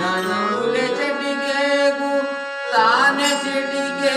ನನಗೆ ತಾನೆ ಚಿಟಿಗೆ